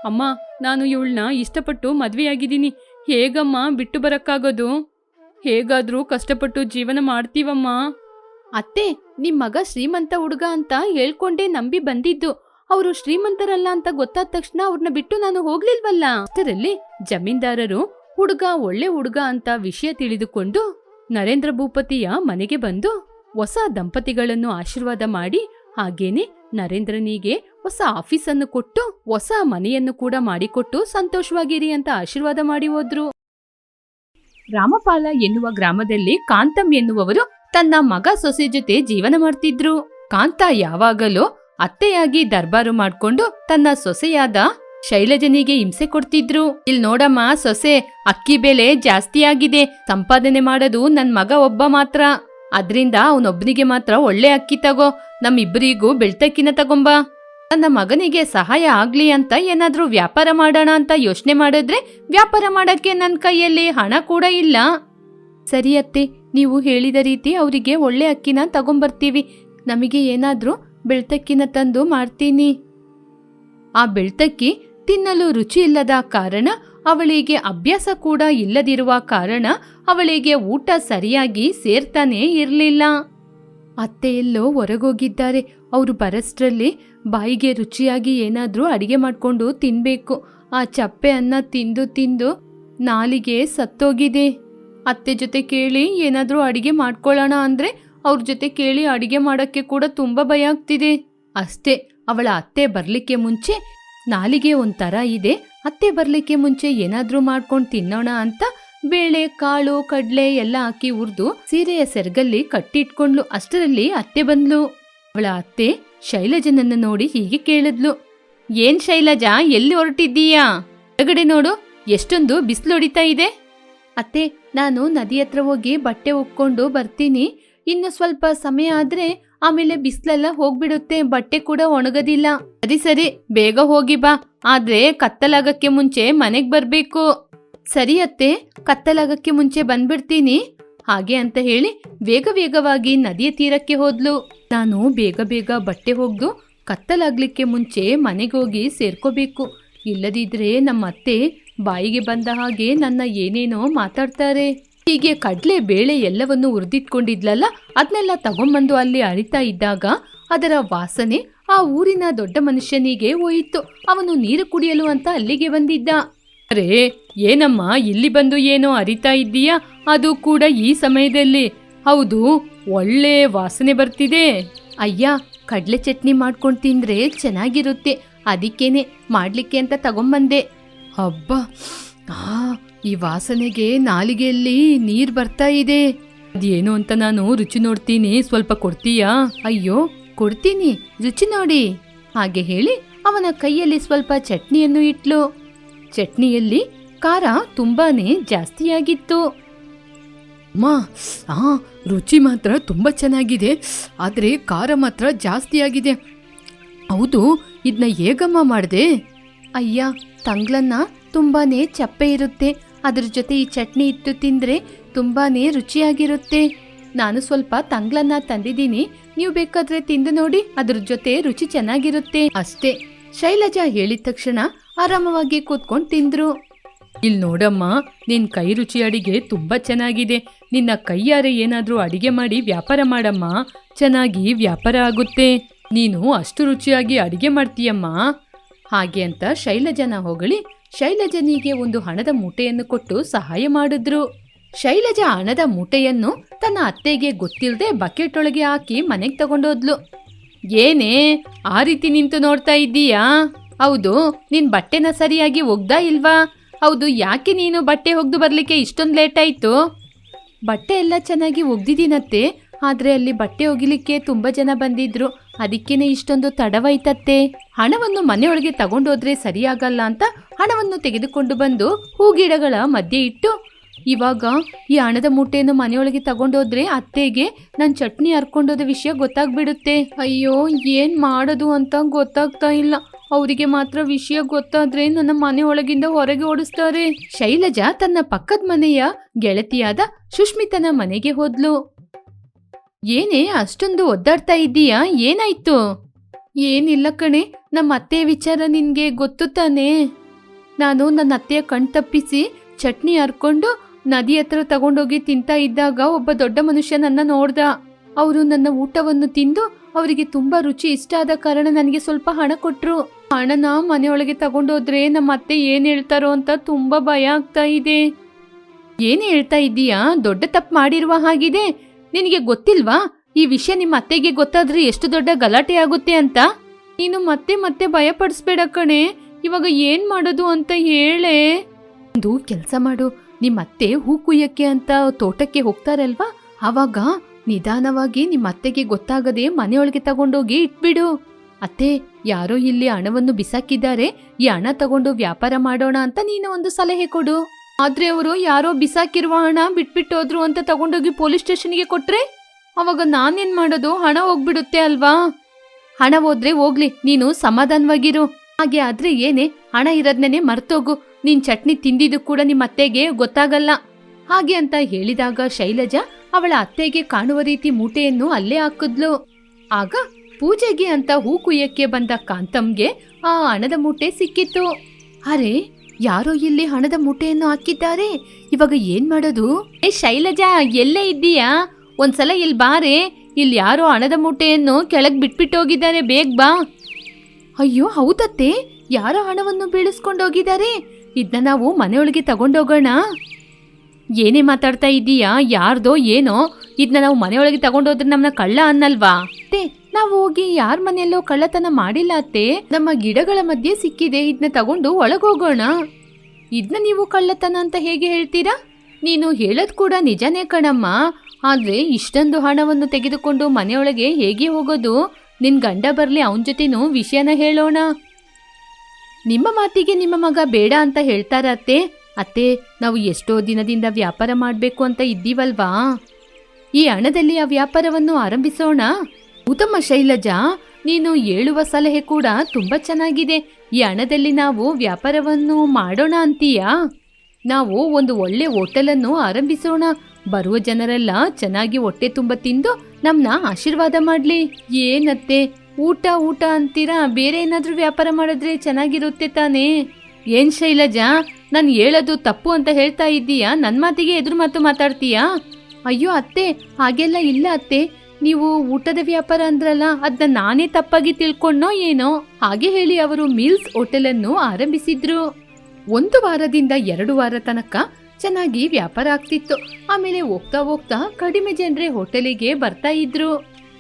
ಅಮ್ಮ, ನಾನು ಇವಳನ್ನ ಇಷ್ಟಪಟ್ಟು ಮದ್ವೆಯಾಗಿದ್ದೀನಿ. ಹೇಗಮ್ಮ ಬಿಟ್ಟು ಬರಕ್ಕಾಗೋದು? ಹೇಗಾದ್ರೂ ಕಷ್ಟಪಟ್ಟು ಜೀವನ ಮಾಡ್ತೀವಮ್ಮ. ಅತ್ತೆ, ನಿಮ್ ಮಗ ಶ್ರೀಮಂತ ಹುಡುಗ ಅಂತ ಹೇಳ್ಕೊಂಡೇ ನಂಬಿ ಬಂದಿದ್ದು. ಅವರು ಶ್ರೀಮಂತರಲ್ಲ ಅಂತ ಗೊತ್ತಾದ ತಕ್ಷಣ ಅವ್ರನ್ನ ಬಿಟ್ಟು ನಾನು ಹೋಗ್ಲಿಲ್ವಲ್ಲ? ಅಷ್ಟರಲ್ಲಿ ಜಮೀನ್ದಾರರು ಹುಡುಗ ಒಳ್ಳೆ ಹುಡುಗ ಅಂತ ವಿಷಯ ತಿಳಿದುಕೊಂಡು ನರೇಂದ್ರ ಭೂಪತಿಯ ಮನೆಗೆ ಬಂದು ಹೊಸ ದಂಪತಿಗಳನ್ನು ಆಶೀರ್ವಾದ ಮಾಡಿ ಹಾಗೇನೆ ನರೇಂದ್ರನಿಗೆ ಹೊಸ ಆಫೀಸನ್ನು ಕೊಟ್ಟು ಹೊಸ ಮನೆಯನ್ನು ಕೂಡ ಮಾಡಿಕೊಟ್ಟು ಸಂತೋಷವಾಗಿರಿ ಅಂತ ಆಶೀರ್ವಾದ ಮಾಡಿ ಹೋದ್ರು. ರಾಮಪಾಲ ಎನ್ನುವ ಗ್ರಾಮದಲ್ಲಿ ಕಾಂತಂ ಎನ್ನುವವರು ತನ್ನ ಮಗ ಸೊಸೆ ಜೊತೆ ಜೀವನ ಮಾಡ್ತಿದ್ರು. ಕಾಂತ ಯಾವಾಗಲೂ ಅತ್ತೆಯಾಗಿ ದರ್ಬಾರು ಮಾಡ್ಕೊಂಡು ತನ್ನ ಸೊಸೆಯಾದ ಶೈಲಜನಿಗೆ ಹಿಂಸೆ ಕೊಡ್ತಿದ್ರು. ಇಲ್ ನೋಡಮ್ಮ ಸೊಸೆ ಅಕ್ಕಿ ಬೆಲೆ ಜಾಸ್ತಿ ಆಗಿದೆ. ಸಂಪಾದನೆ ಮಾಡೋದು ನನ್ ಮಗ ಒಬ್ಬ ಮಾತ್ರ. ಅದ್ರಿಂದ ಅವನೊಬ್ಬನಿಗೆ ಮಾತ್ರ ಒಳ್ಳೆ ಅಕ್ಕಿ ತಗೋ. ನಮ್ಮಿಬ್ಬರಿಗೂ ಬೆಳ್ತಕ್ಕಿನ ತಗೊಂಬ. ನನ್ನ ಮಗನಿಗೆ ಸಹಾಯ ಆಗ್ಲಿ ಅಂತ ಏನಾದ್ರೂ ವ್ಯಾಪಾರ ಮಾಡೋಣ ಅಂತ ಯೋಚನೆ ಮಾಡಿದ್ರೆ ವ್ಯಾಪಾರ ಮಾಡಕ್ಕೆ ನನ್ನ ಕೈಯಲ್ಲಿ ಹಣ ಕೂಡ ಇಲ್ಲ. ಸರಿ ಅತ್ತೆ, ನೀವು ಹೇಳಿದ ರೀತಿ ಅವರಿಗೆ ಒಳ್ಳೆ ಅಕ್ಕಿನ ತಗೊಂಬರ್ತೀವಿ. ನಮಗೆ ಏನಾದ್ರೂ ಬೆಳ್ತಕ್ಕಿನ ತಂದು ಮಾಡ್ತೀನಿ ಆ ಬೆಳ್ತಕ್ಕಿ ತಿನ್ನಲು ರುಚಿ ಇಲ್ಲದ ಕಾರಣ ಅವಳಿಗೆ ಅಭ್ಯಾಸ ಕೂಡ ಇಲ್ಲದಿರುವ ಕಾರಣ ಅವಳಿಗೆ ಊಟ ಸರಿಯಾಗಿ ಸೇರ್ತಾನೇ ಇರಲಿಲ್ಲ. ಅತ್ತೆ ಎಲ್ಲೋ ಹೊರಗೋಗಿದ್ದಾರೆ. ಅವರು ಬರಷ್ಟ್ರಲ್ಲಿ ಬಾಯಿಗೆ ರುಚಿಯಾಗಿ ಏನಾದರೂ ಅಡಿಗೆ ಮಾಡಿಕೊಂಡು ತಿನ್ಬೇಕು. ಆ ಚಪ್ಪೆ ಅನ್ನ ತಿಂದು ತಿಂದು ನಾಲಿಗೆ ಸತ್ತೋಗಿದೆ. ಅತ್ತೆ ಜೊತೆ ಕೇಳಿ ಏನಾದರೂ ಅಡಿಗೆ ಮಾಡ್ಕೊಳ್ಳೋಣ ಅಂದರೆ ಅವ್ರ ಜೊತೆ ಕೇಳಿ ಅಡಿಗೆ ಮಾಡೋಕ್ಕೆ ಕೂಡ ತುಂಬ ಭಯ ಆಗ್ತಿದೆ. ಅಷ್ಟೇ, ಅವಳ ಅತ್ತೆ ಬರಲಿಕ್ಕೆ ಮುಂಚೆ ನಾಲಿಗೆ ಒಂಥರ ಇದೆ. ಅತ್ತೆ ಬರಲಿಕ್ಕೆ ಮುಂಚೆ ಏನಾದರೂ ಮಾಡ್ಕೊಂಡು ತಿನ್ನೋಣ ಅಂತ ಬೇಳೆ, ಕಾಳು, ಕಡಲೆ ಎಲ್ಲ ಹಾಕಿ ಉರಿದು ಸೀರೆಯ ಸೆರಗಲ್ಲಿ ಕಟ್ಟಿಟ್ಕೊಂಡ್ಲು. ಅಷ್ಟರಲ್ಲಿ ಅತ್ತೆ ಬಂದ್ಲು. ಅವಳ ಅತ್ತೆ ಶೈಲಜನನ್ನ ನೋಡಿ ಹೀಗೆ ಕೇಳಿದ್ಲು. ಏನ್ ಶೈಲಜಾ, ಎಲ್ಲಿ ಹೊರಟಿದ್ದೀಯಾ? ಹೊರಗಡೆ ನೋಡು, ಎಷ್ಟೊಂದು ಬಿಸಿಲು ಹೊಡಿತಾ ಇದೆ. ಅತ್ತೆ, ನಾನು ನದಿ ಹತ್ರ ಹೋಗಿ ಬಟ್ಟೆ ಒಕ್ಕೊಂಡು ಬರ್ತೀನಿ. ಇನ್ನು ಸ್ವಲ್ಪ ಸಮಯ ಆದ್ರೆ ಆಮೇಲೆ ಬಿಸಿಲೆಲ್ಲ ಹೋಗ್ಬಿಡುತ್ತೆ, ಬಟ್ಟೆ ಕೂಡ ಒಣಗೋದಿಲ್ಲ. ಸರಿ ಸರಿ, ಬೇಗ ಹೋಗಿ ಬಾ. ಆದ್ರೆ ಕತ್ತಲಾಗಕ್ಕೆ ಮುಂಚೆ ಮನೆಗ್ ಬರ್ಬೇಕು. ಸರಿ ಅತ್ತೆ, ಕತ್ತಲಾಗಕ್ಕೆ ಮುಂಚೆ ಬಂದ್ಬಿಡ್ತೀನಿ. ಹಾಗೆ ಅಂತ ಹೇಳಿ ವೇಗ ವೇಗವಾಗಿ ನದಿಯ ತೀರಕ್ಕೆ ಹೋದ್ಲು. ನಾನು ಬೇಗ ಬೇಗ ಬಟ್ಟೆ ಹೋಗ್ದು ಕತ್ತಲಾಗ್ಲಿಕ್ಕೆ ಮುಂಚೆ ಮನೆಗೋಗಿ ಸೇರ್ಕೋಬೇಕು. ಇಲ್ಲದಿದ್ರೆ ನಮ್ಮ ಅತ್ತೆ ಬಾಯಿಗೆ ಬಂದ ಹಾಗೆ ನನ್ನ ಏನೇನೋ ಮಾತಾಡ್ತಾರೆ. ಹೀಗೆ ಕಡಲೆ ಬೇಳೆ ಎಲ್ಲವನ್ನು ಹುರಿದಿಟ್ಕೊಂಡಿದ್ಲಲ್ಲ ಅದನ್ನೆಲ್ಲ ತಗೊಂಬಂದು ಅಲ್ಲಿ ಅರಿತಾ ಇದ್ದಾಗ ಅದರ ವಾಸನೆ ಆ ಊರಿನ ದೊಡ್ಡ ಮನುಷ್ಯನಿಗೆ ಹೋಯಿತು. ಅವನು ನೀರು ಕುಡಿಯಲು ಅಂತ ಅಲ್ಲಿಗೆ ಬಂದಿದ್ದ. ಅರೆ, ಏನಮ್ಮ, ಇಲ್ಲಿ ಬಂದು ಏನೋ ಅರಿತಾ ಇದ್ದೀಯಾ? ಅದು ಕೂಡ ಈ ಸಮಯದಲ್ಲಿ. ಹೌದು, ಒಳ್ಳೆ ವಾಸನೆ ಬರ್ತಿದೆ. ಅಯ್ಯ, ಕಡಲೆ ಚಟ್ನಿ ಮಾಡ್ಕೊಂಡು ತಿಂದ್ರೆ ಚೆನ್ನಾಗಿರುತ್ತೆ. ಅದಕ್ಕೇನೆ ಮಾಡ್ಲಿಕ್ಕೆ ಅಂತ ತಗೊಂಬಂದೆ. ಹಬ್ಬ, ಆ, ಈ ವಾಸನೆಗೆ ನಾಲಿಗೆಯಲ್ಲಿ ನೀರು ಬರ್ತಾ ಇದೆ. ಅದೇನು ಅಂತ ನಾನು ರುಚಿ ನೋಡ್ತೀನಿ. ಸ್ವಲ್ಪ ಕೊಡ್ತೀಯಾ? ಅಯ್ಯೋ, ಕೊಡ್ತೀನಿ. ರುಚಿ ನೋಡಿ. ಹಾಗೆ ಹೇಳಿ ಅವನ ಕೈಯಲ್ಲಿ ಸ್ವಲ್ಪ ಚಟ್ನಿಯನ್ನು ಇಟ್ಲು. ಚಟ್ನಿಯಲ್ಲಿ ಖಾರ ತುಂಬಾನೇ ಜಾಸ್ತಿಯಾಗಿತ್ತು. ಅಮ್ಮ ಆ ರುಚಿ ಮಾತ್ರ ತುಂಬ ಚೆನ್ನಾಗಿದೆ. ಆದರೆ ಖಾರ ಮಾತ್ರ ಜಾಸ್ತಿ ಆಗಿದೆ. ಹೌದು ಇದನ್ನ ಹೇಗಮ್ಮ ಮಾಡಿದೆ? ಅಯ್ಯ ತಂಗ್ಲನ್ನ ತುಂಬಾ ಚಪ್ಪೆ ಇರುತ್ತೆ. ಅದ್ರ ಜೊತೆ ಈ ಚಟ್ನಿ ಇಟ್ಟು ತಿಂದರೆ ತುಂಬಾ ರುಚಿಯಾಗಿರುತ್ತೆ. ನಾನು ಸ್ವಲ್ಪ ತಂಗ್ಲನ್ನ ತಂದಿದ್ದೀನಿ. ನೀವು ಬೇಕಾದ್ರೆ ತಿಂದು ನೋಡಿ ಅದ್ರ ಜೊತೆ ರುಚಿ ಚೆನ್ನಾಗಿರುತ್ತೆ. ಅಷ್ಟೇ. ಶೈಲಜಾ ಹೇಳಿದ ತಕ್ಷಣ ಆರಾಮವಾಗಿ ಕೂತ್ಕೊಂಡು ತಿಂದ್ರು. ಇಲ್ ನೋಡಮ್ಮ, ನಿನ್ ಕೈ ರುಚಿ ಅಡಿಗೆ ತುಂಬಾ ಚೆನ್ನಾಗಿದೆ. ನಿನ್ನ ಕೈಯಾರೆ ಏನಾದರೂ ಅಡಿಗೆ ಮಾಡಿ ವ್ಯಾಪಾರ ಮಾಡಮ್ಮ. ಚೆನ್ನಾಗಿ ವ್ಯಾಪಾರ ಆಗುತ್ತೆ. ನೀನು ಅಷ್ಟು ರುಚಿಯಾಗಿ ಅಡಿಗೆ ಮಾಡ್ತೀಯಮ್ಮ. ಹಾಗೆ ಅಂತ ಶೈಲಜನ ಹೊಗಳಿ ಶೈಲಜನಿಗೆ ಒಂದು ಹಣದ ಮೂಟೆಯನ್ನು ಕೊಟ್ಟು ಸಹಾಯ ಮಾಡಿದ್ರು. ಶೈಲಜ ಹಣದ ಮೂಟೆಯನ್ನು ತನ್ನ ಅತ್ತೆಗೆ ಗೊತ್ತಿಲ್ಲದೆ ಬಕೆಟ್ ಒಳಗೆ ಹಾಕಿ ಮನೆಗೆ ತಗೊಂಡೋದ್ಲು. ಏನೇ, ಆ ರೀತಿ ನಿಂತು ನೋಡ್ತಾ ಇದ್ದೀಯಾ? ಹೌದು, ನಿನ್ ಬಟ್ಟೆನ ಸರಿಯಾಗಿ ಒಗ್ದಾ ಇಲ್ವಾ? ಹೌದು, ಯಾಕೆ ನೀನು ಬಟ್ಟೆ ಒಗ್ದು ಬರಲಿಕ್ಕೆ ಇಷ್ಟೊಂದು ಲೇಟ್ ಆಯ್ತು? ಬಟ್ಟೆ ಎಲ್ಲ ಚೆನ್ನಾಗಿ ಒಗ್ದಿದ್ದೀನತ್ತೆ, ಆದ್ರೆ ಅಲ್ಲಿ ಬಟ್ಟೆ ಒಗಿಲಿಕ್ಕೆ ತುಂಬಾ ಜನ ಬಂದಿದ್ರು. ಅದಕ್ಕೇನೆ ಇಷ್ಟೊಂದು ತಡವಾಯ್ತತ್ತೆ. ಹಣವನ್ನು ಮನೆಯೊಳಗೆ ತಗೊಂಡೋದ್ರೆ ಸರಿಯಾಗಲ್ಲ ಅಂತ ಹಣವನ್ನು ತೆಗೆದುಕೊಂಡು ಬಂದು ಹೂಗಿಡಗಳ ಮಧ್ಯೆ ಇಟ್ಟು, ಇವಾಗ ಈ ಹಣದ ಮೂಟೆಯನ್ನು ಮನೆಯೊಳಗೆ ತಗೊಂಡೋದ್ರೆ ಅತ್ತೆಗೆ ನನ್ ಚಟ್ನಿ ಹರ್ಕೊಂಡೋದ ವಿಷಯ ಗೊತ್ತಾಗ್ಬಿಡುತ್ತೆ. ಅಯ್ಯೋ, ಏನ್ ಮಾಡೋದು ಅಂತ ಗೊತ್ತಾಗ್ತಾ ಇಲ್ಲ. ಅವರಿಗೆ ಮಾತ್ರ ವಿಷಯ ಗೊತ್ತಾದ್ರೆ ನನ್ನ ಮನೆ ಒಳಗಿಂದ ಹೊರಗೆ ಓಡಿಸ್ತಾರೆ. ಶೈಲಜಾ ತನ್ನ ಪಕ್ಕದ ಮನೆಯ ಗೆಳತಿಯಾದ ಸುಷ್ಮಿತನ ಮನೆಗೆ ಹೋದ್ಲು. ಏನೇ, ಅಷ್ಟೊಂದು ಒದ್ದಾಡ್ತಾ ಇದ್ದೀಯಾ? ಏನಾಯ್ತು? ಏನಿಲ್ಲ ಕಣೆ, ನಮ್ಮ ಅತ್ತೆ ವಿಚಾರ ನಿನ್ಗೆ ಗೊತ್ತು ತಾನೇ. ನಾನು ನನ್ನ ಅತ್ತೆಯ ಕಣ್ ತಪ್ಪಿಸಿ ಚಟ್ನಿ ಹರ್ಕೊಂಡು ನದಿ ಹತ್ರ ತಗೊಂಡೋಗಿ ತಿಂತಾ ಇದ್ದಾಗ ಒಬ್ಬ ದೊಡ್ಡ ಮನುಷ್ಯ ನನ್ನ ನೋಡ್ದ. ಅವರು ನನ್ನ ಊಟವನ್ನು ತಿಂದು ಅವರಿಗೆ ತುಂಬಾ ರುಚಿ ಇಷ್ಟ ಆದ ಕಾರಣ ನನಗೆ ಸ್ವಲ್ಪ ಹಣ ಕೊಟ್ರು. ಹಣನ ಮನೆಯೊಳಗೆ ತಗೊಂಡೋದ್ರೆ ನಮ್ಮ ಅತ್ತೆ ಏನ್ ಹೇಳ್ತಾರೋ ಅಂತ ತುಂಬಾ ಭಯ ಆಗ್ತಾ ಇದೆ. ಏನ್ ಹೇಳ್ತಾ ಇದ್ದೀಯಾ? ದೊಡ್ಡ ತಪ್ಪು ಮಾಡಿರುವ ಹಾಗಿದೆ. ನಿನಗೆ ಗೊತ್ತಿಲ್ವಾ? ಈ ವಿಷಯ ನಿಮ್ಮ ಅತ್ತೆಗೆ ಗೊತ್ತಾದ್ರೆ ಎಷ್ಟು ದೊಡ್ಡ ಗಲಾಟೆ ಆಗುತ್ತೆ ಅಂತ? ನೀನು ಮತ್ತೆ ಮತ್ತೆ ಭಯ ಪಡಿಸ್ಬೇಡ ಕಣೆ. ಇವಾಗ ಏನ್ ಮಾಡೋದು ಅಂತ ಹೇಳೆ. ಒಂದು ಕೆಲಸ ಮಾಡು. ನಿಮ್ಮ ಅತ್ತೆ ಹೂ ಕುಯ್ಯಕ್ಕೆ ಅಂತ ತೋಟಕ್ಕೆ ಹೋಗ್ತಾರಲ್ವಾ? ಅವಾಗ ನಿಧಾನವಾಗಿ ನಿಮ್ಮ ಅತ್ತೆಗೆ ಗೊತ್ತಾಗದೆ ಮನೆಯೊಳಗೆ ತಗೊಂಡೋಗಿ ಇಟ್ಬಿಡು. ಅತ್ತೆ, ಯಾರೋ ಇಲ್ಲಿ ಹಣವನ್ನು ಬಿಸಾಕಿದ್ದಾರೆ, ಈ ಹಣ ತಗೊಂಡು ವ್ಯಾಪಾರ ಮಾಡೋಣ ಅಂತ ನೀನು ಒಂದು ಸಲಹೆ ಕೊಡು. ಆದ್ರೆ ಅವರು ಯಾರೋ ಬಿಸಾಕಿರುವ ಹಣ ಬಿಟ್ಬಿಟ್ಟೋದ್ರು ಅಂತ ತಗೊಂಡೋಗಿ ಪೊಲೀಸ್ ಸ್ಟೇಷನ್ಗೆ ಕೊಟ್ರೆ? ಅವಾಗ ನಾನೇನ್ ಮಾಡೋದು? ಹಣ ಹೋಗ್ಬಿಡುತ್ತೆ ಅಲ್ವಾ? ಹಣ ಹೋದ್ರೆ ಹೋಗ್ಲಿ, ನೀನು ಸಮಾಧಾನವಾಗಿರು. ಹಾಗೆ ಆದ್ರೆ ಏನೇ, ಹಣ ಇರೋದ್ನೇನೆ ಮರ್ತೋಗು. ನೀನ್ ಚಟ್ನಿ ತಿಂದಿದ್ದು ಕೂಡ ನಿಮ್ಮ ಅತ್ತೆಗೆ ಗೊತ್ತಾಗಲ್ಲ. ಹಾಗೆ ಅಂತ ಹೇಳಿದಾಗ ಶೈಲಜಾ ಅವಳ ಅತ್ತೆಗೆ ಕಾಣುವ ರೀತಿ ಮೂಟೆಯನ್ನು ಅಲ್ಲೇ ಹಾಕಿದ್ಲು. ಆಗ ಪೂಜೆಗೆ ಅಂತ ಹೂ ಕುಯ್ಯಕ್ಕೆ ಬಂದ ಕಾಂತಮ್ಗೆ ಆ ಹಣದ ಮೂಟೆ ಸಿಕ್ಕಿತ್ತು. ಅರೆ, ಯಾರೋ ಇಲ್ಲಿ ಹಣದ ಮೂಟೆಯನ್ನು ಹಾಕಿದ್ದಾರೆ? ಇವಾಗ ಏನ್ ಮಾಡೋದು? ಏ, ಶೈಲಜಾ, ಎಲ್ಲೇ ಇದ್ದೀಯಾ? ಒಂದ್ಸಲ ಇಲ್ಲಿ ಬಾರೆ. ಇಲ್ಲಿ ಯಾರೋ ಹಣದ ಮೂಟೆಯನ್ನು ಕೆಳಗೆ ಬಿಟ್ಬಿಟ್ಟು ಹೋಗಿದ್ದಾರೆ ಬೇಗ ಬಾ. ಅಯ್ಯೋ, ಹೌದತ್ತೆ. ಯಾರೋ ಹಣವನ್ನು ಬೀಳಿಸ್ಕೊಂಡೋಗಿದ್ದಾರೆ. ಇದನ್ನ ನಾವು ಮನೆಯೊಳಗೆ ತಗೊಂಡೋಗೋಣ. ಏನೇ ಮಾತಾಡ್ತಾ ಇದ್ದೀಯಾ ಯಾರ್ದೋ ಏನೋ? ಇದನ್ನ ನಾವು ಮನೆಯೊಳಗೆ ತಗೊಂಡೋದ್ರೆ ನಮ್ಮನ್ನ ಕಳ್ಳ ಅನ್ನಲ್ವಾ? ಅತ್ತೆ, ನಾವು ಹೋಗಿ ಯಾರ ಮನೆಯಲ್ಲೋ ಕಳ್ಳತನ ಮಾಡಿಲ್ಲ ಅತ್ತೆ. ನಮ್ಮ ಗಿಡಗಳ ಮಧ್ಯೆ ಸಿಕ್ಕಿದೆ ಇದನ್ನ ತಗೊಂಡು ಒಳಗೋಗೋಣ. ಇದನ್ನ ನೀವು ಕಳ್ಳತನ ಅಂತ ಹೇಗೆ ಹೇಳ್ತೀರಾ? ನೀನು ಹೇಳೋದು ಕೂಡ ನಿಜನೇ ಕಣಮ್ಮ. ಆದ್ರೆ ಇಷ್ಟೊಂದು ಹಣವನ್ನು ತೆಗೆದುಕೊಂಡು ಮನೆಯೊಳಗೆ ಹೇಗೆ ಹೋಗೋದು? ನಿನ್ನ ಗಂಡ ಬರಲಿ, ಅವನ ಜೊತೆನೂ ವಿಷಯನ ಹೇಳೋಣ. ನಿಮ್ಮ ಮಾತಿಗೆ ನಿಮ್ಮ ಮಗ ಬೇಡ ಅಂತ ಹೇಳ್ತಾರ ಅತ್ತೆ, ನಾವು ಎಷ್ಟೋ ದಿನದಿಂದ ವ್ಯಾಪಾರ ಮಾಡಬೇಕು ಅಂತ ಇದ್ದೀವಲ್ವಾ? ಈ ಹಣದಲ್ಲಿ ಆ ವ್ಯಾಪಾರವನ್ನು ಆರಂಭಿಸೋಣ. ಉತ್ತಮ ಶೈಲಜಾ, ನೀನು ಹೇಳುವ ಸಲಹೆ ಕೂಡ ತುಂಬಾ ಚೆನ್ನಾಗಿದೆ. ಈ ಹಣದಲ್ಲಿ ನಾವು ವ್ಯಾಪಾರವನ್ನು ಮಾಡೋಣ ಅಂತೀಯಾ? ನಾವು ಒಂದು ಒಳ್ಳೆ ಹೋಟೆಲನ್ನು ಆರಂಭಿಸೋಣ. ಬರುವ ಜನರೆಲ್ಲ ಚೆನ್ನಾಗಿ ಹೊಟ್ಟೆ ತುಂಬ ತಿಂದು ನಮ್ನ ಆಶೀರ್ವಾದ ಮಾಡ್ಲಿ. ಏನತ್ತೆ, ಊಟ ಊಟ ಅಂತೀರಾ? ಬೇರೆ ಏನಾದ್ರೂ ವ್ಯಾಪಾರ ಮಾಡಿದ್ರೆ ಚೆನ್ನಾಗಿರುತ್ತೆ ತಾನೇ? ಏನ್ ಶೈಲಜಾ ನಾನು ಹೇಳೋದು ತಪ್ಪು ಅಂತ ಹೇಳ್ತಾ ಇದ್ದೀಯಾ? ನನ್ನ ಮಾತಿಗೆ ಎದುರು ಮಾತು ಮಾತಾಡ್ತೀಯಾ? ಅಯ್ಯೋ ಅತ್ತೆ, ಹಾಗೆಲ್ಲ ಇಲ್ಲ ಅತ್ತೆ. ನೀವು ಊಟದ ವ್ಯಾಪಾರ ಅಂದ್ರಲ್ಲ ಅದನ್ನ ನಾನೇ ತಪ್ಪಾಗಿ ತಿಳ್ಕೊಂಡೋ ಏನೋ? ಹಾಗೆ ಹೇಳಿ ಅವರು ಮೀಲ್ಸ್ ಹೋಟೆಲನ್ನು ಆರಂಭಿಸಿದ್ರು. ಒಂದು ವಾರದಿಂದ ಎರಡು ವಾರ ತನಕ ಚೆನ್ನಾಗಿ ವ್ಯಾಪಾರ ಆಗ್ತಿತ್ತು. ಆಮೇಲೆ ಹೋಗ್ತಾ ಹೋಗ್ತಾ ಕಡಿಮೆ ಜನರೇ ಹೋಟೆಲಿಗೆ ಬರ್ತಾ ಇದ್ರು.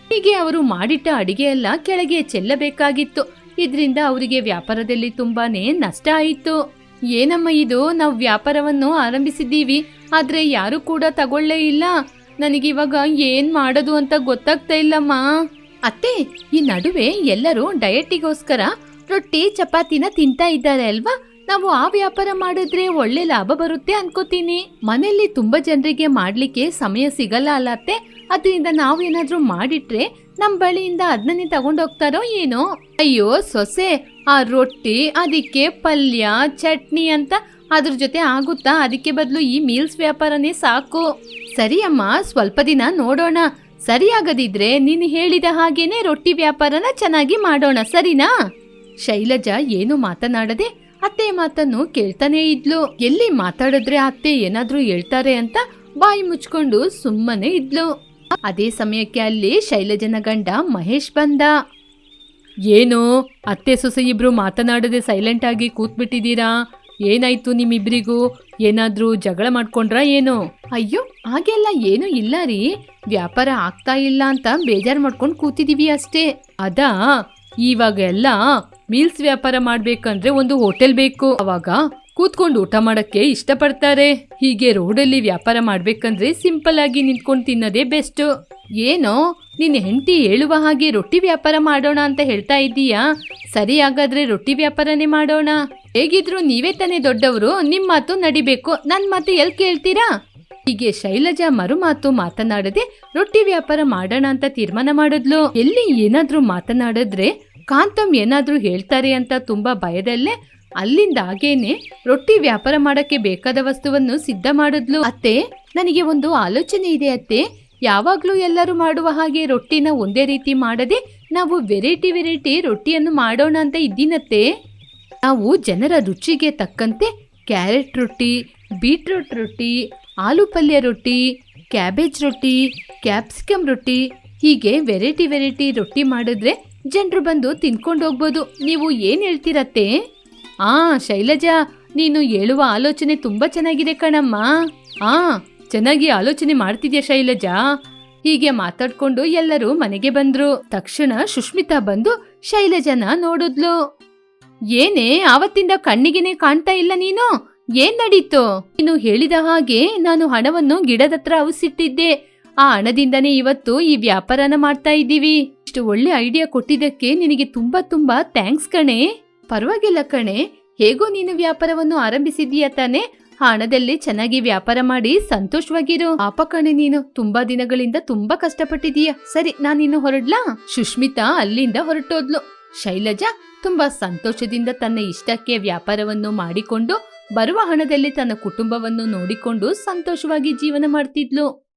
ಹೀಗೆ ಅವರು ಮಾಡಿಟ್ಟ ಅಡಿಗೆ ಎಲ್ಲ ಕೆಳಗೆ ಚೆಲ್ಲಬೇಕಾಗಿತ್ತು. ಇದರಿಂದ ಅವರಿಗೆ ವ್ಯಾಪಾರದಲ್ಲಿ ತುಂಬಾನೇ ನಷ್ಟ ಆಯಿತು. ಏನಮ್ಮ ಇದು? ನಾವು ವ್ಯಾಪಾರವನ್ನು ಆರಂಭಿಸಿದ್ದೀವಿ, ಆದರೆ ಯಾರು ಕೂಡ ತಗೊಳ್ಳೇ ಇಲ್ಲ. ನನಗಿವಾಗ ಏನು ಮಾಡೋದು ಅಂತ ಗೊತ್ತಾಗ್ತಾ ಇಲ್ಲಮ್ಮ. ಅತ್ತೆ, ಈ ನಡುವೆ ಎಲ್ಲರೂ ಡಯಟಿಗೋಸ್ಕರ ರೊಟ್ಟಿ, ಚಪಾತಿನ ತಿಂತಾ ಇದ್ದಾರೆ ಅಲ್ವಾ? ನಾವು ಆ ವ್ಯಾಪಾರ ಮಾಡಿದ್ರೆ ಒಳ್ಳೆ ಲಾಭ ಬರುತ್ತೆ ಅನ್ಕೋತೀನಿ. ಮನೆಯಲ್ಲಿ ತುಂಬಾ ಜನರಿಗೆ ಮಾಡ್ಲಿಕ್ಕೆ ಸಮಯ ಸಿಗಲ್ಲ ಅಲ್ಲ ಅತ್ತೆ? ಅದರಿಂದ ಏನಾದರೂ ಮಾಡಿಟ್ರೆ ನಮ್ ಬಳಿಯಿಂದ ಅದನ್ನೇ ತಗೊಂಡೋಗ್ತಾರೋ ಏನೋ? ಅಯ್ಯೋ, ಸೊಸೆ, ಆ ರೊಟ್ಟಿ, ಅದಕ್ಕೆ ಪಲ್ಯ, ಚಟ್ನಿ ಅಂತ ಅದ್ರ ಜೊತೆ ಆಗುತ್ತಾ? ಅದಕ್ಕೆ ಬದಲು ಈ ಮೀಲ್ಸ್ ವ್ಯಾಪಾರನೇ ಸಾಕು. ಸರಿ ಅಮ್ಮ, ಸ್ವಲ್ಪ ದಿನ ನೋಡೋಣ. ಸರಿಯಾಗದಿದ್ರೆ ನೀನು ಹೇಳಿದ ಹಾಗೇನೆ ರೊಟ್ಟಿ ವ್ಯಾಪಾರನ ಚೆನ್ನಾಗಿ ಮಾಡೋಣ, ಸರಿನಾ? ಶೈಲಜಾ ಏನು ಮಾತನಾಡದೆ ಅತ್ತೆ ಮಾತನ್ನು ಕೇಳ್ತಾನೆ ಇದ್ಲು. ಎಲ್ಲಿ ಮಾತಾಡಿದ್ರೆ ಅತ್ತೆ ಏನಾದ್ರೂ ಹೇಳ್ತಾರೆ ಅಂತ ಬಾಯಿ ಮುಚ್ಕೊಂಡು ಸುಮ್ಮನೆ ಇದ್ಲು. ಅದೇ ಸಮಯಕ್ಕೆ ಅಲ್ಲಿ ಶೈಲಜನ ಗಂಡ ಮಹೇಶ್ ಬಂದ. ಏನು ಅತ್ತೆ ಸೊಸೆ ಇಬ್ರು ಮಾತನಾಡದೆ ಸೈಲೆಂಟ್ ಆಗಿ ಕೂತ್ಬಿಟ್ಟಿದ್ದೀರಾ? ಏನಾಯ್ತು ನಿಮ್ಮಿಬ್ರಿಗೂ? ಏನಾದ್ರೂ ಜಗಳ ಮಾಡ್ಕೊಂಡ್ರಾ ಏನು? ಅಯ್ಯೋ ಹಾಗೆಲ್ಲ ಏನು ಇಲ್ಲ ರೀ. ವ್ಯಾಪಾರ ಆಗ್ತಾ ಇಲ್ಲ ಅಂತ ಬೇಜಾರ್ ಮಾಡ್ಕೊಂಡು ಕೂತಿದೀವಿ ಅಷ್ಟೇ. ಅದಾ? ಇವಾಗ ಎಲ್ಲ ಮೀಲ್ಸ್ ವ್ಯಾಪಾರ ಮಾಡ್ಬೇಕಂದ್ರೆ ಒಂದು ಹೋಟೆಲ್ ಬೇಕು. ಅವಾಗ ಕೂತ್ಕೊಂಡು ಊಟ ಮಾಡಕ್ಕೆ ಇಷ್ಟಪಡ್ತಾರೆ. ಹೀಗೆ ರೋಡಲ್ಲಿ ವ್ಯಾಪಾರ ಮಾಡ್ಬೇಕಂದ್ರೆ ಸಿಂಪಲ್ ಆಗಿ ನಿಂತ್ಕೊಂಡು ತಿನ್ನೋದೇ ಬೆಸ್ಟ್. ಏನೋ, ನಿನ್ನ ಹೆಂಡತಿ ಹೇಳುವ ಹಾಗೆ ರೊಟ್ಟಿ ವ್ಯಾಪಾರ ಮಾಡೋಣ ಅಂತ ಹೇಳ್ತಾ ಇದ್ದೀಯಾ? ಸರಿ ಹಾಗಾದ್ರೆ ರೊಟ್ಟಿ ವ್ಯಾಪಾರನೇ ಮಾಡೋಣ. ಹೇಗಿದ್ರು ನೀವೇ ತಾನೇ ದೊಡ್ಡವರು ನಿಮ್ಮ ಮಾತು ನಡಿಬೇಕು. ನನ್ನ ಮಾತು ಎಲ್ಲಿ ಕೇಳ್ತೀರಾ? ಹೀಗೆ ಶೈಲಜಾ ಮರುಮಾತು ಮಾತನಾಡದೆ ರೊಟ್ಟಿ ವ್ಯಾಪಾರ ಮಾಡೋಣ ಅಂತ ತೀರ್ಮಾನ ಮಾಡಿದ್ಲು. ಎಲ್ಲಿ ಏನಾದ್ರೂ ಮಾತನಾಡಿದ್ರೆ ಕಾಂತಮ್ ಏನಾದ್ರೂ ಹೇಳ್ತಾರೆ ಅಂತ ತುಂಬಾ ಭಯದಲ್ಲೇ ಅಲ್ಲಿಂದ ಹಾಗೇನೆ ರೊಟ್ಟಿ ವ್ಯಾಪಾರ ಮಾಡಕ್ಕೆ ಬೇಕಾದ ವಸ್ತುವನ್ನು ಸಿದ್ಧ ಮಾಡಿದ್ಲು ಅತ್ತೆ. ನನಗೆ ಒಂದು ಆಲೋಚನೆ ಇದೆ ಅತ್ತೆ. ಯಾವಾಗ್ಲೂ ಎಲ್ಲರೂ ಮಾಡುವ ಹಾಗೆ ರೊಟ್ಟಿನ ಒಂದೇ ರೀತಿ ಮಾಡದೆ ನಾವು ವೆರೈಟಿ ವೆರೈಟಿ ರೊಟ್ಟಿಯನ್ನು ಮಾಡೋಣ ಅಂತ ಇದ್ದೀನತ್ತೆ. ನಾವು ಜನರ ರುಚಿಗೆ ತಕ್ಕಂತೆ ಕ್ಯಾರೆಟ್ ರೊಟ್ಟಿ, ಬೀಟ್ರೂಟ್ ರೊಟ್ಟಿ, ಆಲೂ ಪಲ್ಯ ರೊಟ್ಟಿ, ಕ್ಯಾಬೇಜ್ ರೊಟ್ಟಿ, ಕ್ಯಾಪ್ಸಿಕಮ್ ರೊಟ್ಟಿ, ಹೀಗೆ ವೆರೈಟಿ ವೆರೈಟಿ ರೊಟ್ಟಿ ಮಾಡಿದ್ರೆ ಜನರು ಬಂದು ತಿನ್ಕೊಂಡು ಹೋಗ್ಬೋದು. ನೀವು ಏನು ಹೇಳ್ತೀರತ್ತೆ? ಆ, ಶೈಲಜಾ, ನೀನು ಹೇಳುವ ಆಲೋಚನೆ ತುಂಬಾ ಚೆನ್ನಾಗಿದೆ ಕಣಮ್ಮ. ಆ, ಚೆನ್ನಾಗಿ ಆಲೋಚನೆ ಮಾಡ್ತಿದ್ಯಾ ಶೈಲಜಾ? ಹೀಗೆ ಮಾತಾಡ್ಕೊಂಡು ಎಲ್ಲರೂ ಮನೆಗೆ ಬಂದ್ರು. ತಕ್ಷಣ ಸುಷ್ಮಿತಾ ಬಂದು ಶೈಲಜನ ನೋಡಿದ್ಲು. ಏನೇ, ಆವತ್ತಿಂದ ಕಣ್ಣಿಗೆನೆ ಕಾಣ್ತಾ ಇಲ್ಲ ನೀನು? ಏನ್ ನಡೀತು? ನೀನು ಹೇಳಿದ ಹಾಗೆ ನಾನು ಹಣವನ್ನು ಗಿಡದತ್ರ ಅವಸಿಟ್ಟಿದ್ದೆ. ಆ ಹಣದಿಂದನೇ ಇವತ್ತು ಈ ವ್ಯಾಪಾರನ ಮಾಡ್ತಾ ಇದ್ದೀವಿ. ಇಷ್ಟು ಒಳ್ಳೆ ಐಡಿಯಾ ಕೊಟ್ಟಿದ್ದಕ್ಕೆ ನಿನಗೆ ತುಂಬಾ ತುಂಬಾ ಥ್ಯಾಂಕ್ಸ್ ಕಣೆ. ಪರವಾಗಿಲ್ಲ ಕಣೆ. ಹೇಗೋ ನೀನು ವ್ಯಾಪಾರವನ್ನು ಆರಂಭಿಸಿದೀಯ ತಾನೆ. ಹಣದಲ್ಲಿ ಚೆನ್ನಾಗಿ ವ್ಯಾಪಾರ ಮಾಡಿ ಸಂತೋಷವಾಗಿರು. ಪಾಪ ಕಣೆ ನೀನು, ತುಂಬಾ ದಿನಗಳಿಂದ ತುಂಬಾ ಕಷ್ಟಪಟ್ಟಿದೀಯ ಸರಿ, ನಾನಿನ್ನು ಹೊರಡ್ಲಾ? ಸುಷ್ಮಿತಾ ಅಲ್ಲಿಂದ ಹೊರಟೋದ್ಲು. ಶೈಲಜಾ ತುಂಬಾ ಸಂತೋಷದಿಂದ ತನ್ನ ಇಷ್ಟಕ್ಕೆ ವ್ಯಾಪಾರವನ್ನು ಮಾಡಿಕೊಂಡು ಬರುವ ಹಣದಲ್ಲಿ ತನ್ನ ಕುಟುಂಬವನ್ನು ನೋಡಿಕೊಂಡು ಸಂತೋಷವಾಗಿ ಜೀವನ ಮಾಡ್ತಿದ್ಲು.